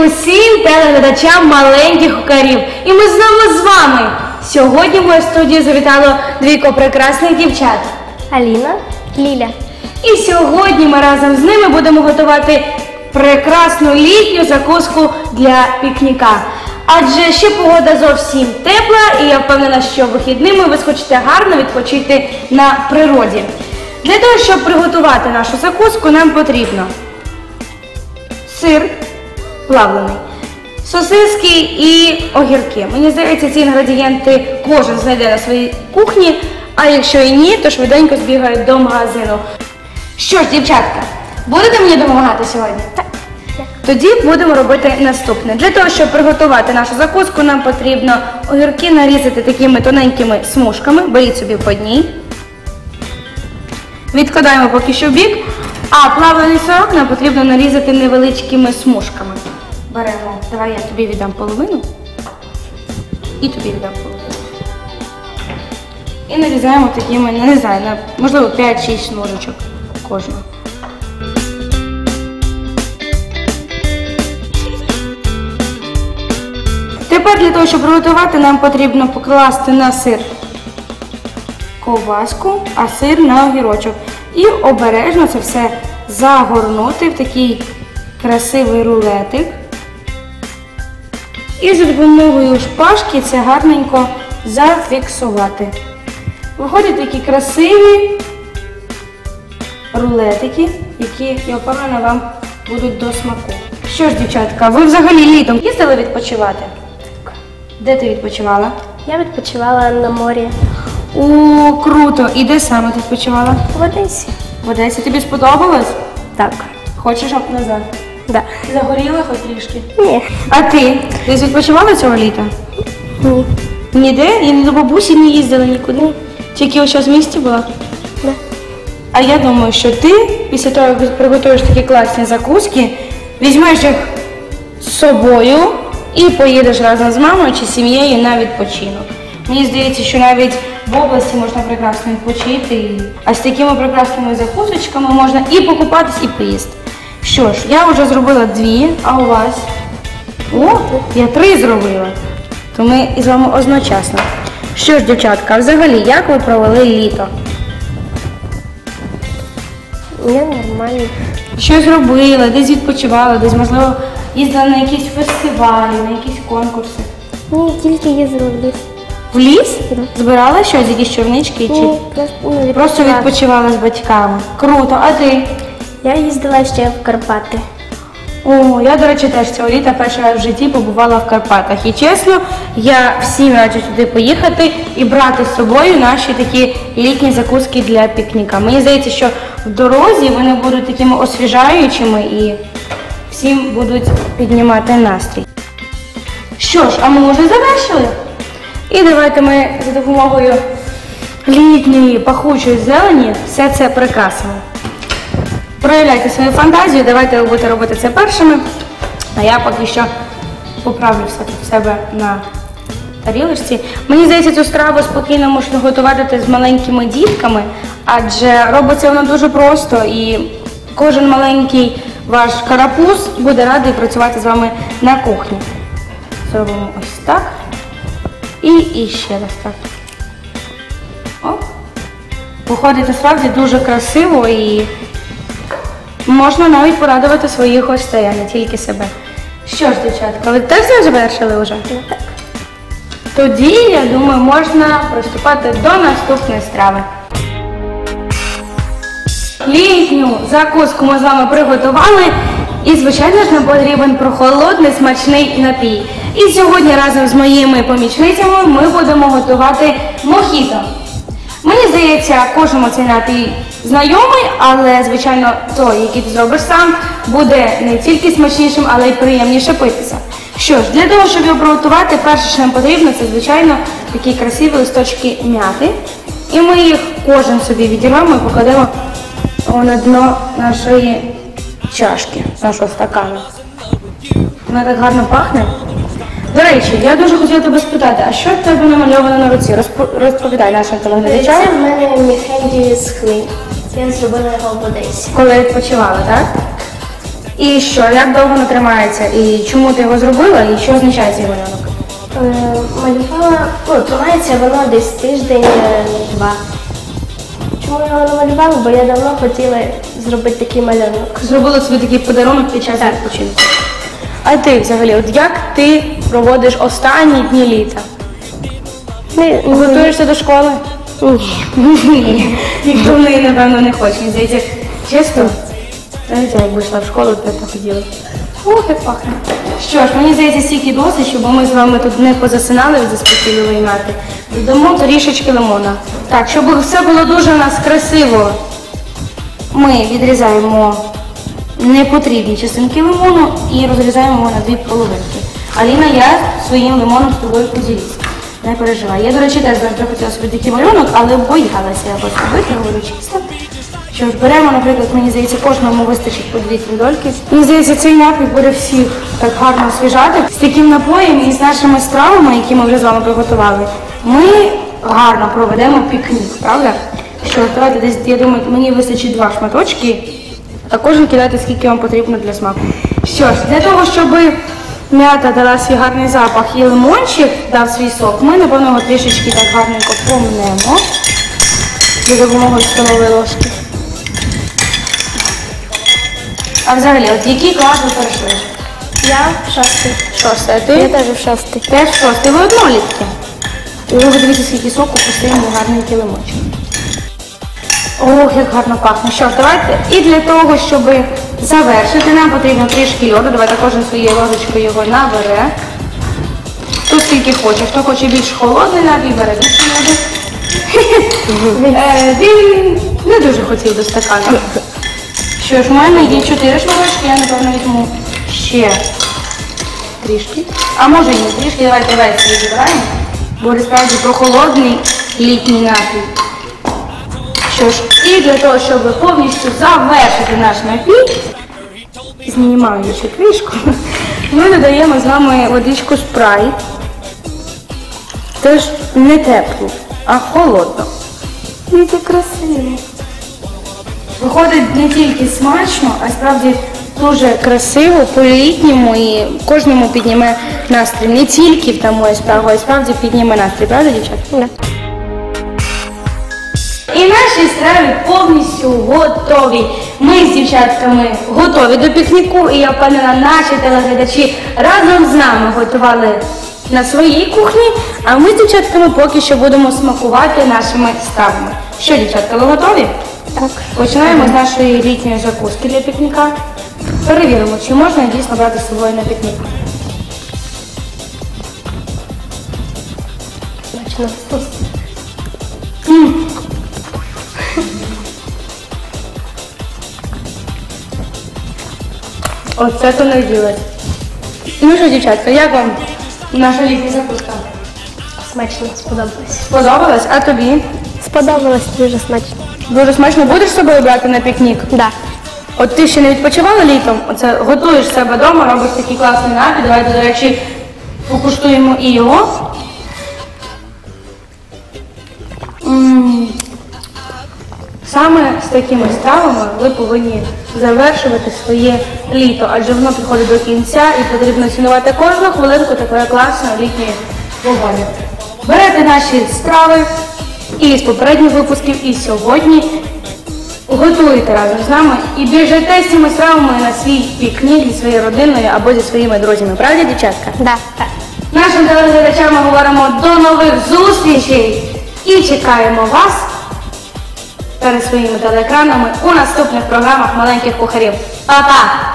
усім телеглядачам маленьких кукарів. І ми знову з вами. Сьогодні в мою студію завітало двійко прекрасних дівчат. Аліна, Ліля. І сьогодні ми разом з ними будемо готувати прекрасну літню закуску для пікніка. Адже ще погода зовсім тепла, і я впевнена, що вихідними ви схочете гарно відпочити на природі. Для того, щоб приготувати нашу закуску, нам потрібно сир плавлений, сосиски і огірки. Мені здається, ці інгредієнти кожен знайде на своїй кухні, а якщо і ні, то швиденько збігають до магазину. Що ж, дівчатка, будете мені допомагати сьогодні? Так. Тоді будемо робити наступне. Для того, щоб приготувати нашу закуску, нам потрібно огірки нарізати такими тоненькими смужками. Беріть собі по одній. Відкладаємо поки що в бік, а плавлений сирок нам потрібно нарізати невеличкими смужками. Беремо, давай я тобі віддам половину. І тобі віддам половину. І нарізаємо такими, ну, не знаю, на, можливо 5-6 смужечок кожного. Тепер для того, щоб приготувати, нам потрібно покласти на сир ковбаску, а сир на огірочок. І обережно це все загорнути в такий красивий рулетик. І за допомогою шпажки це гарненько зафіксувати. Виходять такі красиві рулетики, які, я впевнена, вам будуть до смаку. Що ж, дівчатка, ви взагалі літом їздили відпочивати? Де ти відпочивала? Я відпочивала на морі О, круто! І де саме ти відпочивала? в Одесі. В Одесі тобі сподобалось? Так. Хочеш назад? Да. Загоріла хоч трішки. Ні. А ти? Ти відпочивала цього літа? Ні. Ніде? І до бабусі не їздила нікуди? Тільки ось в місті була? Да. А я думаю, що ти після того, як приготуєш такі класні закуски, візьмеш їх з собою і поїдеш разом з мамою чи сім'єю на відпочинок. Мені здається, що навіть в області можна прекрасно відпочити, а з такими прекрасними закусочками можна і покупатись, і поїсти. Що ж, я вже зробила дві, а у вас? О, я три зробила. То ми із вами одночасно. Що ж, дівчатка, взагалі, як ви провели літо? Я нормально. Щось робила, десь відпочивала, десь, можливо, їздила на якісь фестивалі, на якісь конкурси. Ні, тільки їздила в ліс. В ліс? Збирала щось, якісь човнички чи Ні, просто, ну, просто відпочивала. відпочивала з батьками. Круто, а ти? Я їздила ще в Карпати. О, я, до речі, теж цього літа перший раз в житті побувала в Карпатах. І чесно, я всім раджу туди поїхати і брати з собою наші такі літні закуски для пікніка. Мені здається, що в дорозі вони будуть такими освіжаючими і всім будуть піднімати настрій. Що ж, а ми вже завершили? І давайте ми за допомогою літньої пахучої зелені все це прикрасимо. Проявляйте свою фантазію, давайте ви будете робити це першими. А я поки що поправлю все в себе на тарілочці. Мені здається, цю страву спокійно можна готувати з маленькими дітками, адже робиться воно дуже просто і кожен маленький ваш карапуз буде радий працювати з вами на кухні. Зробимо ось так. І, і ще раз так. Оп. Виходить насправді дуже красиво і Можна навіть порадувати своїх гостей, а не тільки себе. Що ж, дівчатка, ви теж все завершили вже? Так. Тоді, я думаю, можна приступати до наступної страви. Літню закуску ми з вами приготували. І, звичайно ж, нам потрібен прохолодний смачний напій. І сьогодні разом з моїми помічницями ми будемо готувати мохіто. Мені здається, кожному цей напій знайомий, але, звичайно, той, який ти зробиш сам, буде не тільки смачнішим, але й приємніше питися. Що ж, для того, щоб його приготувати, перше, що нам потрібно, це, звичайно, такі красиві листочки м'яти. І ми їх кожен собі відірвемо і покладемо на дно нашої чашки, нашого стакану. Вона так гарно пахне. До речі, я дуже хотіла тебе спитати, а що в тебе намальовано на руці? Розпо- Розповідай нашим телеглядачам. Це в мене міхенді з хвиль. Я зробила його в Одесі. Коли відпочивала, так? І що, як довго воно тримається? І чому ти його зробила? І що означає цей малюнок? Е, малювала, ну, тримається воно десь тиждень-два. Чому я його намалювала? Бо я давно хотіла зробити такий малюнок. Зробила собі такий подарунок під час відпочинку. А ти взагалі, от як ти проводиш останні дні літа? Не, Готуєшся до школи? Ні. Ніхто в неї, напевно, не хоче. Мені здається, чесно, знаєте, якби йшла в школу, то б походила. Ох, як пахне. Що ж, мені здається, стільки досить, щоб ми з вами тут не позасинали від заспокійливої мати. Додамо трішечки лимона. Так, щоб все було дуже у нас красиво, ми відрізаємо непотрібні частинки лимону і розрізаємо його на дві половинки. Аліна, я своїм лимоном з тобою поділюсь. Не переживай. Я, до речі, теж завжди хотіла собі такий малюнок, але боялася його зробити, говорю чесно. Що ж, беремо, наприклад, мені здається, кожному вистачить по дві тридольки. Мені здається, цей напій буде всіх так гарно освіжати. З таким напоєм і з нашими стравами, які ми вже з вами приготували, ми гарно проведемо пікнік, правда? Що давайте десь, я думаю, мені вистачить два шматочки, а кожен кидайте, скільки вам потрібно для смаку. Що ж, для того, щоб м'ята дала свій гарний запах і лимончик дав свій сок, ми, напевно, його трішечки так гарненько помнемо за допомогою столової ложки. А взагалі, от який клас ви перейшли? Я шостий. Шостий, а Я ти? теж шостий. Теж шостий, ви однолітки. І ви подивіться, скільки соку пустив мій гарненький лимончик. Ох, як гарно пахне. Що ж, давайте. І для того, щоб завершити, нам потрібно трішки льоду. Давайте кожен своєю ложечкою його набере. Хто скільки хоче. Хто хоче більш холодний напій, бере більше льоду. Е, Він не дуже хотів до стакана. Що ж, в мене є чотири шматочки, я напевно візьму ще трішки. А може і не трішки, давайте весь її збираємо. Бо справді прохолодний літній напій. Що ж, і для того, щоб повністю завершити наш напій, знімаючи кришку, ми додаємо з вами водичку спрайт. Теж не теплу, а холодну. Яке красиво. Виходить не тільки смачно, а справді дуже красиво, по-літньому і кожному підніме настрій. Не тільки в тому справу, а справді підніме настрій, правда, дівчата? І наші страви повністю готові. Ми з дівчатками готові до пікніку, і я впевнена, наші телеглядачі разом з нами готували на своїй кухні, а ми з дівчатками поки що будемо смакувати нашими стравами. Що, дівчатка, ви готові? Так. Починаємо з нашої літньої закуски для пікніка. Перевіримо, чи можна дійсно брати з собою на пікнік. Смачно. Оце то не ділить. Ну що, дівчатка, як вам наша літня закуска? Смачно, сподобалось. Сподобалась? А тобі? Сподобалось дуже смачно. Дуже смачно будеш з собою брати на пікнік? Да. От ти ще не відпочивала літом? Оце готуєш себе вдома, робиш такий класний напій. Давайте, до речі, покуштуємо і його. М. Саме з такими стравами ви повинні завершувати своє літо, адже воно підходить до кінця і потрібно цінувати кожну хвилинку такої класної літньої погоди. Берете наші страви і з попередніх випусків, і сьогодні готуєте разом з нами і біжите з цими стравами на свій пікнік зі своєю родиною або зі своїми друзями. Правда, дівчатка? Да. Так. Нашим телеглядачам ми говоримо до нових зустрічей і чекаємо вас перед своїми телеекранами у наступних програмах маленьких кухарів. Па-па!